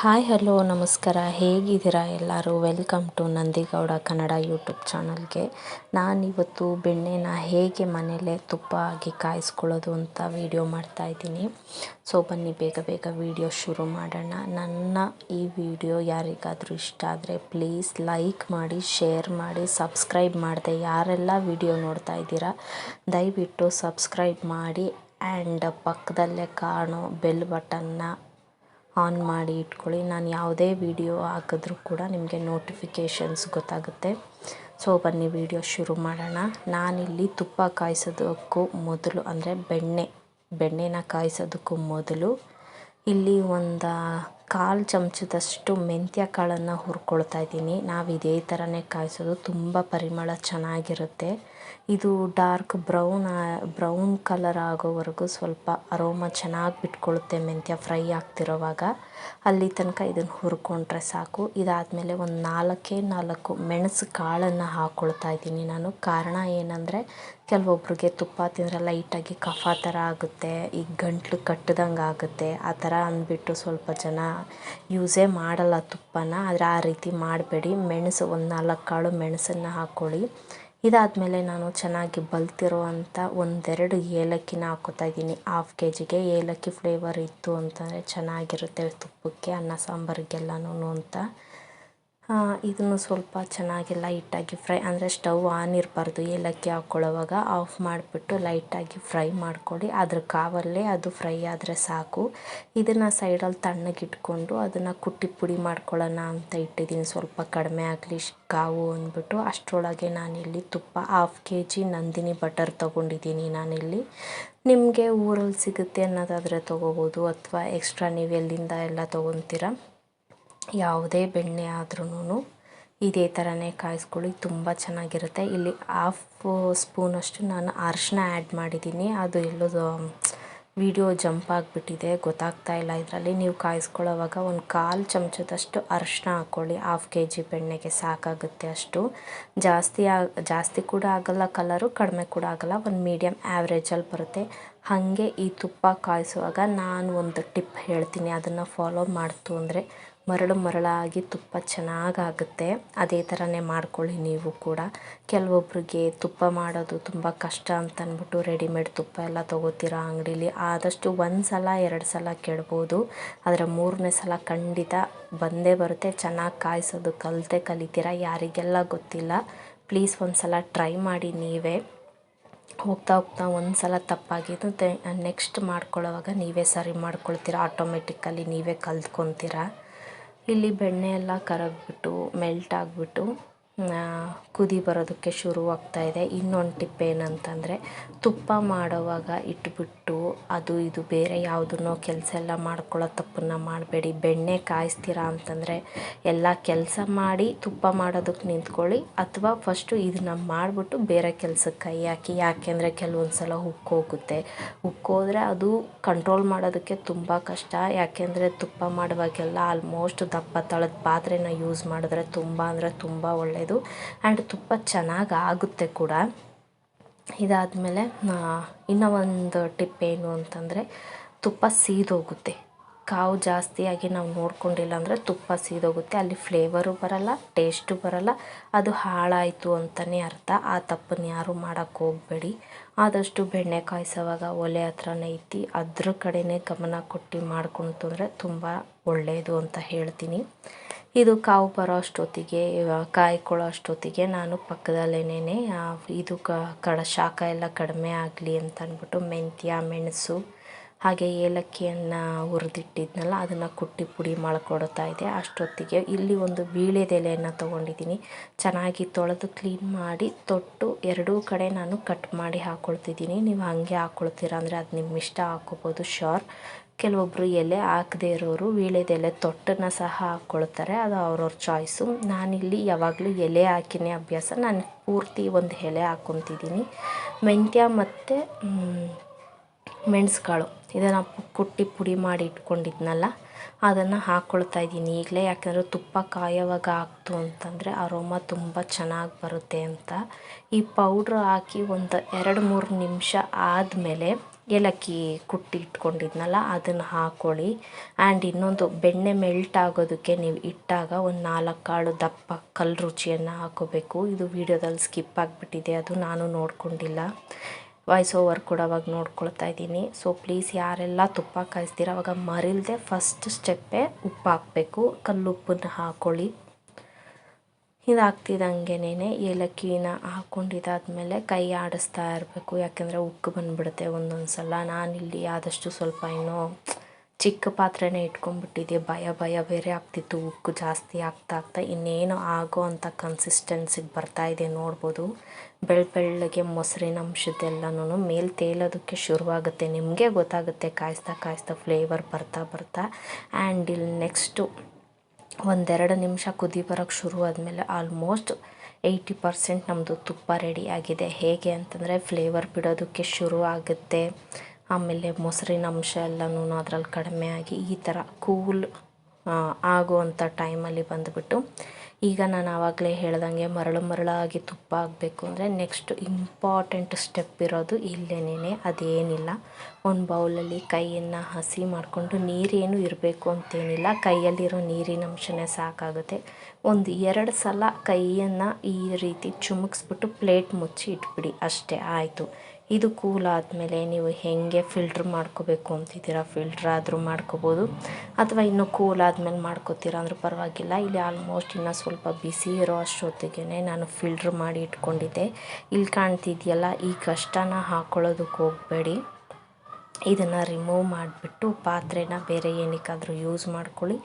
Hi, hello, ನಮಸ್ಕಾರ. ಹೇಗಿದ್ದೀರಾ ಎಲ್ಲರೂ? Welcome to Nandigowda Kannada YouTube ಚಾನಲ್ಗೆ. ನಾನಿವತ್ತು ಬೆಣ್ಣೆನ ಹೇಗೆ ಮನೆಯಲ್ಲೇ ತುಪ್ಪ ಆಗಿ ಕಾಯಿಸ್ಕೊಳ್ಳೋದು ಅಂತ ವೀಡಿಯೋ ಮಾಡ್ತಾಯಿದ್ದೀನಿ ಸೊ ಬನ್ನಿ, ಬೇಗ ಬೇಗ ವೀಡಿಯೋ ಶುರು ಮಾಡೋಣ. ನನ್ನ ಈ ವಿಡಿಯೋ ಯಾರಿಗಾದರೂ ಇಷ್ಟ ಆದರೆ ಪ್ಲೀಸ್ ಲೈಕ್ ಮಾಡಿ ಶೇರ್ ಮಾಡಿ ಸಬ್ಸ್ಕ್ರೈಬ್ ಮಾಡಿದೆ ಯಾರೆಲ್ಲ ವಿಡಿಯೋ ನೋಡ್ತಾ ಇದ್ದೀರಾ, ದಯವಿಟ್ಟು ಸಬ್ಸ್ಕ್ರೈಬ್ ಮಾಡಿ. ಆ್ಯಂಡ್ ಪಕ್ಕದಲ್ಲೇ ಕಾಣೋ ಬೆಲ್ ಬಟನ್ನ ಆನ್ ಮಾಡಿ ಇಟ್ಕೊಳ್ಳಿ. ನಾನು ಯಾವುದೇ ವಿಡಿಯೋ ಹಾಕಿದ್ರೂ ಕೂಡ ನಿಮಗೆ ನೋಟಿಫಿಕೇಷನ್ಸ್ ಗೊತ್ತಾಗುತ್ತೆ. ಸೊ ಬನ್ನಿ ವಿಡಿಯೋ ಶುರು ಮಾಡೋಣ. ನಾನಿಲ್ಲಿ ತುಪ್ಪ ಕಾಯಿಸೋದಕ್ಕೂ ಮೊದಲು, ಅಂದರೆ ಬೆಣ್ಣೆ, ಬೆಣ್ಣೆನ ಕಾಯಿಸೋದಕ್ಕೂ ಮೊದಲು ಇಲ್ಲಿ ಒಂದು ಕಾಲು ಚಮಚದಷ್ಟು ಮೆಂತ್ಯ ಕಾಳನ್ನು ಹುರ್ಕೊಳ್ತಾ ಇದ್ದೀನಿ. ನಾವು ಇದೇ ಥರನೇ ಕಾಯಿಸೋದು. ತುಂಬ ಪರಿಮಳ ಚೆನ್ನಾಗಿರುತ್ತೆ. ಇದು ಡಾರ್ಕ್ ಬ್ರೌನ್ ಬ್ರೌನ್ ಕಲರ್ ಆಗೋವರೆಗೂ ಸ್ವಲ್ಪ ಅರೋಮ ಚೆನ್ನಾಗಿ ಬಿಟ್ಕೊಳ್ಳುತ್ತೆ ಮೆಂತ್ಯ ಫ್ರೈ ಆಗ್ತಿರೋವಾಗ. ಅಲ್ಲಿ ತನಕ ಇದನ್ನು ಹುರ್ಕೊಂಡ್ರೆ ಸಾಕು. ಇದಾದಮೇಲೆ ಒಂದು ನಾಲ್ಕೇ ನಾಲ್ಕು ಮೆಣಸು ಕಾಳನ್ನು ಹಾಕ್ಕೊಳ್ತಾ ಇದ್ದೀನಿ ನಾನು. ಕಾರಣ ಏನಂದರೆ, ಕೆಲವೊಬ್ರಿಗೆ ತುಪ್ಪ ತಿಂದರೆ ಲೈಟಾಗಿ ಕಫ ಥರ ಆಗುತ್ತೆ ಈಗ ಗಂಟ್ಲು ಕಟ್ಟಿದಂಗೆ ಆಗುತ್ತೆ. ಆ ಥರ ಅಂದ್ಬಿಟ್ಟು ಸ್ವಲ್ಪ ಜನ ಯೂಸೇ ಮಾಡಲ್ಲ ತುಪ್ಪನ. ಆದರೆ ಆ ರೀತಿ ಮಾಡಬೇಡಿ. ಮೆಣಸು ಒಂದು ನಾಲ್ಕು ಕಾಳು ಮೆಣಸನ್ನು ಹಾಕ್ಕೊಳ್ಳಿ ಇದಾದಮೇಲೆ ನಾನು ಚೆನ್ನಾಗಿ ಬಲ್ತಿರುವಂಥ ಒಂದೆರಡು ಏಲಕ್ಕಿನ ಹಾಕ್ಕೋತಾ ಇದ್ದೀನಿ. ಹಾಫ್ ಕೆ ಜಿಗೆ ಏಲಕ್ಕಿ ಫ್ಲೇವರ್ ಇತ್ತು ಅಂತಂದರೆ ಚೆನ್ನಾಗಿರುತ್ತೆ ತುಪ್ಪಕ್ಕೆ, ಅನ್ನ ಸಾಂಬಾರಿಗೆಲ್ಲನೂ ಅಂತ. ಇದನ್ನು ಸ್ವಲ್ಪ ಚೆನ್ನಾಗಿ ಲೈಟಾಗಿ ಫ್ರೈ, ಅಂದರೆ ಸ್ಟವ್ ಆನ್ ಇರಬಾರ್ದು, ಏಲಕ್ಕಿ ಹಾಕ್ಕೊಳ್ಳೋವಾಗ ಆಫ್ ಮಾಡಿಬಿಟ್ಟು ಲೈಟಾಗಿ ಫ್ರೈ ಮಾಡ್ಕೊಳ್ಳಿ. ಅದ್ರ ಕಾವಲ್ಲೇ ಅದು ಫ್ರೈ ಆದರೆ ಸಾಕು. ಇದನ್ನು ಸೈಡಲ್ಲಿ ತಣ್ಣಗಿಟ್ಕೊಂಡು ಅದನ್ನು ಕುಟ್ಟಿ ಪುಡಿ ಮಾಡ್ಕೊಳ್ಳೋಣ ಅಂತ ಇಟ್ಟಿದ್ದೀನಿ. ಸ್ವಲ್ಪ ಕಡಿಮೆ ಆಗಲಿ, ಕಾವು ಅಂದ್ಬಿಟ್ಟು. ಅಷ್ಟರೊಳಗೆ ನಾನಿಲ್ಲಿ ತುಪ್ಪ half K G Nandini butter ತೊಗೊಂಡಿದ್ದೀನಿ ನಾನಿಲ್ಲಿ. ನಿಮಗೆ ಊರಲ್ಲಿ ಸಿಗುತ್ತೆ ಅನ್ನೋದಾದರೆ ತೊಗೋಬೋದು, ಅಥವಾ ಎಕ್ಸ್ಟ್ರಾ ನೀವು ಎಲ್ಲಿಂದ ಎಲ್ಲ ತೊಗೊತೀರ? ಯಾವುದೇ ಬೆಣ್ಣೆ ಆದ್ರೂ ಇದೇ ಥರನೇ ಕಾಯಿಸ್ಕೊಳ್ಳಿ, ತುಂಬ ಚೆನ್ನಾಗಿರುತ್ತೆ. ಇಲ್ಲಿ ಹಾಫ್ ಸ್ಪೂನಷ್ಟು ನಾನು ಅರಿಶಿನ ಆ್ಯಡ್ ಮಾಡಿದ್ದೀನಿ. ಅದು ಎಲ್ಲೋ ವಿಡಿಯೋ ಜಂಪ್ ಆಗಿಬಿಟ್ಟಿದೆ, ಗೊತ್ತಾಗ್ತಾ ಇಲ್ಲ ಇದರಲ್ಲಿ. ನೀವು ಕಾಯಿಸ್ಕೊಳ್ಳೋವಾಗ ಒಂದು ಕಾಲು ಚಮಚದಷ್ಟು ಅರಿಶಿನ ಹಾಕ್ಕೊಳ್ಳಿ. ಹಾಫ್ ಕೆ ಜಿ ಬೆಣ್ಣೆಗೆ ಸಾಕಾಗುತ್ತೆ ಅಷ್ಟು. ಜಾಸ್ತಿ ಜಾಸ್ತಿ ಕೂಡ ಆಗಲ್ಲ ಕಲರು ಕಡಿಮೆ ಕೂಡ ಆಗಲ್ಲ. ಒಂದು ಮೀಡಿಯಮ್ ಆ್ಯಾವ್ರೇಜಲ್ಲಿ ಬರುತ್ತೆ. ಹಾಗೆ ಈ ತುಪ್ಪ ಕಾಯಿಸುವಾಗ ನಾನು ಒಂದು ಟಿಪ್ ಹೇಳ್ತೀನಿ. ಅದನ್ನು ಫಾಲೋ ಮಾಡ್ತು ಅಂದರೆ ಮರಳು ಮರಳಾಗಿ ತುಪ್ಪ ಚೆನ್ನಾಗಾಗುತ್ತೆ. ಅದೇ ಥರನೇ ಮಾಡ್ಕೊಳ್ಳಿ ನೀವು ಕೂಡ. ಕೆಲವೊಬ್ರಿಗೆ ತುಪ್ಪ ಮಾಡೋದು ತುಂಬ ಕಷ್ಟ ಅಂತ ರೆಡಿಮೇಡ್ ತುಪ್ಪ ಎಲ್ಲ ತೊಗೋತೀರ ಅಂಗಡೀಲಿ. ಆದಷ್ಟು ಒಂದು ಸಲ, ಎರಡು ಸಲ ಕೆಡ್ಬೋದು. ಆದರೆ ಮೂರನೇ ಸಲ ಖಂಡಿತ ಬಂದೇ ಬರುತ್ತೆ. ಚೆನ್ನಾಗಿ ಕಾಯಿಸೋದು, ಕಲಿತೆ ಕಲಿತೀರ ಯಾರಿಗೆಲ್ಲ ಗೊತ್ತಿಲ್ಲ. ಪ್ಲೀಸ್ ಒಂದು ಸಲ ಟ್ರೈ ಮಾಡಿ ನೀವೇ. ಹೋಗ್ತಾ ಹೋಗ್ತಾ ಒಂದು ಸಲ ತಪ್ಪಾಗಿದ್ದು ನೆಕ್ಸ್ಟ್ ಮಾಡ್ಕೊಳ್ಳೋವಾಗ ನೀವೇ ಸರಿ ಮಾಡ್ಕೊಳ್ತೀರಾ? ಆಟೋಮೆಟಿಕ್ಕಲ್ಲಿ ನೀವೇ ಕಲ್ತ್ಕೊತೀರ? ಇಲ್ಲಿ ಬೆಣ್ಣೆ ಎಲ್ಲ ಕರಗಿಬಿಟ್ಟು ಮೆಲ್ಟ್ ಆಗಿಬಿಟ್ಟು ಕುದಿ ಬರೋದಕ್ಕೆ ಶುರುವಾಗ್ತಾ ಇದೆ. ಇನ್ನೊಂದು ಟಿಪ್ ಏನಂತಂದರೆ, ತುಪ್ಪ ಮಾಡೋವಾಗ ಇಟ್ಬಿಟ್ಟು ಅದು ಇದು ಬೇರೆ ಯಾವುದನ್ನೋ ಕೆಲಸ ಎಲ್ಲ ಮಾಡ್ಕೊಳ್ಳೋ ತಪ್ಪನ್ನು ಮಾಡಬೇಡಿ. ಬೆಣ್ಣೆ ಕಾಯಿಸ್ತೀರಾ ಅಂತಂದರೆ ಎಲ್ಲ ಕೆಲಸ ಮಾಡಿ ತುಪ್ಪ ಮಾಡೋದಕ್ಕೆ ನಿಂತ್ಕೊಳ್ಳಿ. ಅಥವಾ ಫಸ್ಟು ಇದನ್ನು ಮಾಡಿಬಿಟ್ಟು ಬೇರೆ ಕೆಲಸಕ್ಕೆ ಕೈ ಹಾಕಿ. ಯಾಕೆಂದರೆ ಕೆಲವೊಂದು ಸಲ ಉಕ್ಕೋಗುತ್ತೆ ಉಕ್ಕೋದ್ರೆ ಅದು ಕಂಟ್ರೋಲ್ ಮಾಡೋದಕ್ಕೆ ತುಂಬ ಕಷ್ಟ. ಯಾಕೆಂದರೆ ತುಪ್ಪ ಮಾಡುವಾಗೆಲ್ಲ ಆಲ್ಮೋಸ್ಟ್ ದಪ್ಪ ತಳದ ಪಾತ್ರೆನ ಯೂಸ್ ಮಾಡಿದ್ರೆ ತುಂಬ ಅಂದರೆ ತುಂಬ ಒಳ್ಳೆಯದು ಆ್ಯಂಡ್ ತುಪ್ಪ ಚೆನ್ನಾಗಿ ಆಗುತ್ತೆ ಕೂಡ. ಇದಾದಮೇಲೆ ಇನ್ನೂ ಒಂದು ಟಿಪ್ ಏನು ಅಂತಂದರೆ, ತುಪ್ಪ ಸೀದೋಗುತ್ತೆ. ಕಾವು ಜಾಸ್ತಿಯಾಗಿ ನಾವು ನೋಡ್ಕೊಂಡಿಲ್ಲ ಅಂದರೆ ತುಪ್ಪ ಸೀದೋಗುತ್ತೆ. ಅಲ್ಲಿ ಫ್ಲೇವರು ಬರಲ್ಲ, ಟೇಸ್ಟು ಬರಲ್ಲ. ಅದು ಹಾಳಾಯಿತು ಅಂತಲೇ ಅರ್ಥ. ಆ ತಪ್ಪನ್ನು ಯಾರೂ ಮಾಡೋಕ್ಕೆ ಹೋಗಬೇಡಿ. ಆದಷ್ಟು ಬೆಣ್ಣೆ ಕಾಯಿಸೋವಾಗ ಒಲೆ ಹತ್ರನೇ ಇಟ್ಟು ಅದ್ರ ಕಡೆನೇ ಗಮನ ಕೊಟ್ಟು ಮಾಡ್ಕೊಳ್ತು ಅಂದರೆ ತುಂಬ ಒಳ್ಳೆಯದು ಅಂತ ಹೇಳ್ತೀನಿ. ಇದು ಕಾವು ಬರೋ ಅಷ್ಟೊತ್ತಿಗೆ ಕಾಯ್ಕೊಳ್ಳೋ ಅಷ್ಟೊತ್ತಿಗೆ ನಾನು ಪಕ್ಕದಲ್ಲೇನೇ ಇದು ಕಡ, ಶಾಖ ಎಲ್ಲ ಕಡಿಮೆ ಆಗಲಿ ಅಂತ ಅಂದ್ಬಿಟ್ಟು ಮೆಂತ್ಯ, ಮೆಣಸು, ಹಾಗೆ ಏಲಕ್ಕಿಯನ್ನು ಹುರಿದಿಟ್ಟಿದ್ನಲ್ಲ, ಅದನ್ನು ಕುಟ್ಟಿ ಪುಡಿ ಮಾಡ್ಕೊಡ್ತಾ ಇದೆ ಅಷ್ಟೊತ್ತಿಗೆ ಇಲ್ಲಿ ಒಂದು ವೀಳ್ಯದೆಲೆಯನ್ನು ತೊಗೊಂಡಿದ್ದೀನಿ. ಚೆನ್ನಾಗಿ ತೊಳೆದು ಕ್ಲೀನ್ ಮಾಡಿ ತೊಟ್ಟು ಎರಡೂ ಕಡೆ ನಾನು ಕಟ್ ಮಾಡಿ ಹಾಕ್ಕೊಳ್ತಿದ್ದೀನಿ ನೀವು ಹಾಗೆ ಹಾಕ್ಕೊಳ್ತೀರ ಅಂದರೆ ಅದು ನಿಮ್ಮ ಇಷ್ಟ ಹಾಕ್ಕೋಬೋದು ಶೋರ್ ಕೆಲವೊಬ್ಬರು ಎಲೆ ಹಾಕದೇ ಇರೋರು ವೀಳ್ಯದೆಲೆ ತೊಟ್ಟನ್ನು ಸಹ ಹಾಕ್ಕೊಳ್ತಾರೆ. ಅದು ಅವ್ರವ್ರ ಚಾಯ್ಸು ನಾನಿಲ್ಲಿ ಯಾವಾಗಲೂ ಎಲೆ ಹಾಕಿನೇ ಅಭ್ಯಾಸ. ನಾನು ಪೂರ್ತಿ ಒಂದು ಎಲೆ ಹಾಕ್ಕೊತಿದ್ದೀನಿ. ಮೆಂತ್ಯ ಮತ್ತು ಮೆಣಸುಕಾಳು. ಇದನ್ನು ಕುಟ್ಟಿ ಪುಡಿ ಮಾಡಿ ಇಟ್ಕೊಂಡಿದ್ನಲ್ಲ, ಅದನ್ನು ಹಾಕ್ಕೊಳ್ತಾ ಇದ್ದೀನಿ ಈಗಲೇ. ಯಾಕಂದರೆ ತುಪ್ಪ ಕಾಯೋವಾಗ ಹಾಕ್ತು ಅಂತಂದರೆ ಅರೋಮ ತುಂಬ ಚೆನ್ನಾಗಿ ಬರುತ್ತೆ ಅಂತ. ಈ ಪೌಡ್ರ್ ಹಾಕಿ ಒಂದು ಎರಡು ಮೂರು ನಿಮಿಷ ಆದಮೇಲೆ ಏಲಕ್ಕಿ ಕುಟ್ಟಿ ಇಟ್ಕೊಂಡಿದ್ನಲ್ಲ, ಅದನ್ನು ಹಾಕ್ಕೊಳ್ಳಿ ಆ್ಯಂಡ್ ಇನ್ನೊಂದು ಬೆಣ್ಣೆ ಮೆಲ್ಟ್ ಆಗೋದಕ್ಕೆ ನೀವು ಇಟ್ಟಾಗ ಒಂದು ನಾಲ್ಕು ಕಾಳು ದಪ್ಪ ಕಲ್ಲು ರುಚಿಯನ್ನು ಹಾಕೋಬೇಕು. ಇದು ವಿಡಿಯೋದಲ್ಲಿ ಸ್ಕಿಪ್ ಆಗಿಬಿಟ್ಟಿದೆ, ಅದು ನಾನು ನೋಡ್ಕೊಂಡಿಲ್ಲ. ವಾಯ್ಸ್ ಓವರ್ ಕೂಡ ಅವಾಗ ನೋಡ್ಕೊಳ್ತಾ ಇದ್ದೀನಿ. ಸೊ ಪ್ಲೀಸ್ ಯಾರೆಲ್ಲ ತುಪ್ಪ ಕಾಯಿಸ್ತೀರ, ಅವಾಗ ಮರಿಲ್ದೆ ಫಸ್ಟ್ ಸ್ಟೆಪ್ಪೇ ಉಪ್ಪು ಹಾಕಬೇಕು ಕಲ್ಲುಪ್ಪನ್ನು ಹಾಕ್ಕೊಳ್ಳಿ ಇದಾಗ್ತಿದ್ದಂಗೆನೇ ಏಲಕ್ಕಿನ ಹಾಕ್ಕೊಂಡಿದ್ದಾದ್ಮೇಲೆ ಕೈ ಆಡಿಸ್ತಾ ಇರಬೇಕು. ಯಾಕೆಂದರೆ ಉಕ್ಕು ಬಂದುಬಿಡುತ್ತೆ ಒಂದೊಂದು ಸಲ ನಾನಿಲ್ಲಿ ಆದಷ್ಟು ಸ್ವಲ್ಪ ಇನ್ನೂ ಚಿಕ್ಕ ಪಾತ್ರೆನೇ ಇಟ್ಕೊಂಡ್ಬಿಟ್ಟಿದ್ದೆ. ಭಯ ಭಯ ಬೇರೆ ಆಗ್ತಿತ್ತು. ಉಕ್ಕು ಜಾಸ್ತಿ ಆಗ್ತಾ ಆಗ್ತಾ ಇನ್ನೇನು ಆಗೋ ಅಂಥ ಕನ್ಸಿಸ್ಟೆನ್ಸಿಗೆ ಇದೆ ನೋಡ್ಬೋದು. ಬೆಳ್ಳ ಬೆಳ್ಳಗೆ ಮೊಸರಿನ ಅಂಶದ್ದೆಲ್ಲನೂ ಮೇಲೆ ತೇಲೋದಕ್ಕೆ ಶುರುವಾಗುತ್ತೆ. ನಿಮಗೆ ಗೊತ್ತಾಗುತ್ತೆ ಕಾಯಿಸ್ತಾ ಕಾಯಿಸ್ತಾ ಫ್ಲೇವರ್ ಬರ್ತಾ ಬರ್ತಾ. ಆ್ಯಂಡ್ ಇಲ್ಲಿ ನೆಕ್ಸ್ಟು ಒಂದೆರಡು ನಿಮಿಷ ಕುದಿ ಬರೋಕ್ಕೆ ಶುರು ಆದಮೇಲೆ ಆಲ್ಮೋಸ್ಟ್ ಏಯ್ಟಿ ಪರ್ಸೆಂಟ್ ನಮ್ಮದು ತುಪ್ಪ ರೆಡಿ ಆಗಿದೆ. ಹೇಗೆ ಅಂತಂದರೆ ಫ್ಲೇವರ್ ಬಿಡೋದಕ್ಕೆ ಶುರು ಆಗುತ್ತೆ. ಆಮೇಲೆ ಮೊಸರಿನ ಅಂಶ ಎಲ್ಲನೂ ಅದರಲ್ಲಿ ಕಡಿಮೆ ಆಗಿ ಈ ಥರ ಕೂಲ್ ಆಗುವಂಥ ಟೈಮಲ್ಲಿ ಬಂದುಬಿಟ್ಟು ಈಗ ನಾನು ಆವಾಗಲೇ ಹೇಳ್ದಂಗೆ ಮರಳು ಮರಳಾಗಿ ತುಪ್ಪ ಆಗಬೇಕು ಅಂದರೆ ನೆಕ್ಸ್ಟ್ ಇಂಪಾರ್ಟೆಂಟ್ ಸ್ಟೆಪ್ ಇರೋದು ಇಲ್ಲೇನೇ ಅದೇನಿಲ್ಲ. ಒಂದು ಬೌಲಲ್ಲಿ ಕೈಯನ್ನು ಹಸಿ ಮಾಡಿಕೊಂಡು ನೀರೇನು ಇರಬೇಕು ಅಂತೇನಿಲ್ಲ. ಕೈಯಲ್ಲಿರೋ ನೀರಿನ ಅಂಶನೇ ಸಾಕಾಗುತ್ತೆ. ಒಂದು ಎರಡು ಸಲ ಕೈಯನ್ನು ಈ ರೀತಿ ಚುಮುಕ್ಸ್ಬಿಟ್ಟು ಪ್ಲೇಟ್ ಮುಚ್ಚಿ ಇಟ್ಬಿಡಿ. ಅಷ್ಟೇ, ಆಯಿತು. ಇದು ಕೂಲ್ ಆದಮೇಲೆ ನೀವು ಹೇಗೆ ಫಿಲ್ಟ್ರ್ ಮಾಡ್ಕೋಬೇಕು ಅಂತಿದ್ದೀರಾ? ಫಿಲ್ಟ್ರ್ ಆದರೂ ಮಾಡ್ಕೋಬೋದು. ಅಥವಾ ಇನ್ನೂ ಕೂಲ್ ಆದಮೇಲೆ ಮಾಡ್ಕೋತೀರಾ ಅಂದರೂ ಪರವಾಗಿಲ್ಲ. ಇಲ್ಲಿ ಆಲ್ಮೋಸ್ಟ್ ಇನ್ನೂ ಸ್ವಲ್ಪ ಬಿಸಿ ಇರೋ ಅಷ್ಟೊತ್ತಿಗೆ ನಾನು ಫಿಲ್ಟ್ರ್ ಮಾಡಿ ಇಟ್ಕೊಂಡಿದ್ದೆ. ಇಲ್ಲಿ ಕಾಣ್ತಿದೆಯಲ್ಲ, ಈ ಕಷ್ಟನ ಹಾಕ್ಕೊಳ್ಳೋದಕ್ಕೆ ಹೋಗಬೇಡಿ. ಇದನ್ನು ರಿಮೂವ್ ಮಾಡಿಬಿಟ್ಟು ಪಾತ್ರೆನ ಬೇರೆ ಏನಕ್ಕಾದರೂ ಯೂಸ್ ಮಾಡ್ಕೊಳ್ಳಿ.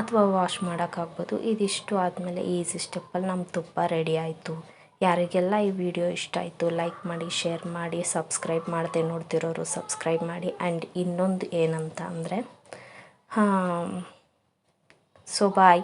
ಅಥವಾ ವಾಶ್ ಮಾಡೋಕ್ಕಾಗ್ಬೋದು. ಇದಿಷ್ಟು ಆದಮೇಲೆ ಈಸಿ ಸ್ಟೆಪ್ಪಲ್ಲಿ ನಮ್ಮ ತುಪ್ಪ ರೆಡಿ ಆಯಿತು. ಯಾರಿಗೆಲ್ಲ ಈ ವಿಡಿಯೋ ಇಷ್ಟ ಆಯಿತು ಲೈಕ್ ಮಾಡಿ ಶೇರ್ ಮಾಡಿ ಸಬ್ಸ್ಕ್ರೈಬ್ ಮಾಡದೆ ನೋಡ್ತಿರೋರು ಸಬ್ಸ್ಕ್ರೈಬ್ ಮಾಡಿ. ಆ್ಯಂಡ್ ಇನ್ನೊಂದು ಏನಂತ ಅಂದರೆ ಸೊ ಬಾಯ್